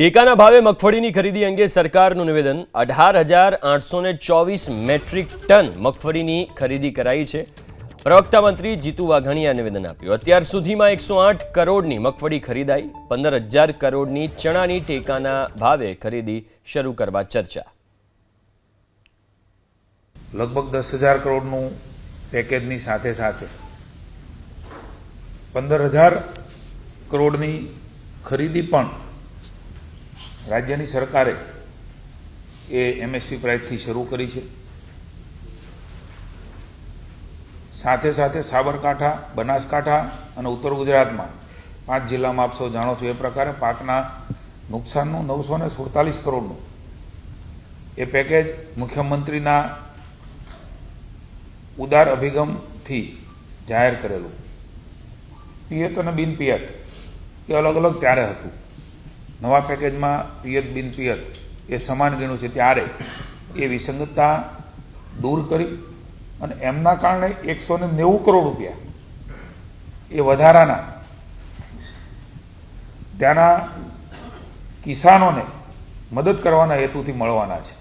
ટેકાના ભાવે મગફળીની ખરીદી અંગે સરકારનું નિવેદન. અઢાર હજાર આઠસો ચોવીસ મેટ્રિક ટન મગફળીની ખરીદી કરાઈ છે. પ્રવક્તા મંત્રી જીતુ વાઘાણીએ નિવેદન આપ્યું. અત્યાર સુધીમાં એકસો આઠ કરોડની મગફળી ખરીદાઈ, પંદર હજાર કરોડની ચણાની ટેકાના ભાવે ખરીદી શરૂ કરવા ચર્ચા. લગભગ દસ હજાર કરોડનું પેકેજની સાથે સાથે પંદર હજાર કરોડની ખરીદી પણ રાજ્યની સરકારે એ એમએસપી પ્રાઇસથી શરૂ કરી છે. સાથે સાથે સાબરકાંઠા, બનાસકાંઠા અને ઉત્તર ગુજરાતમાં પાંચ જિલ્લામાં આપ સૌ જાણો છો એ પ્રકારે પાકના નુકસાનનું નવસો ને સુડતાલીસ કરોડનું એ પેકેજ મુખ્યમંત્રીના ઉદાર અભિગમથી જાહેર કરેલું. પિયત અને બિન પિયત એ અલગ અલગ ત્યારે હતું. નવા પેકેજમાં પિયત બિન પિયત એ સમાન ગણ્યું છે ત્યારે એ વિસંગતતા દૂર કરી અને એમના કારણે એકસો ને નેવું કરોડ રૂપિયા એ વધારાના ત્યાંના કિસાનોને મદદ કરવાના હેતુથી મળવાના છે.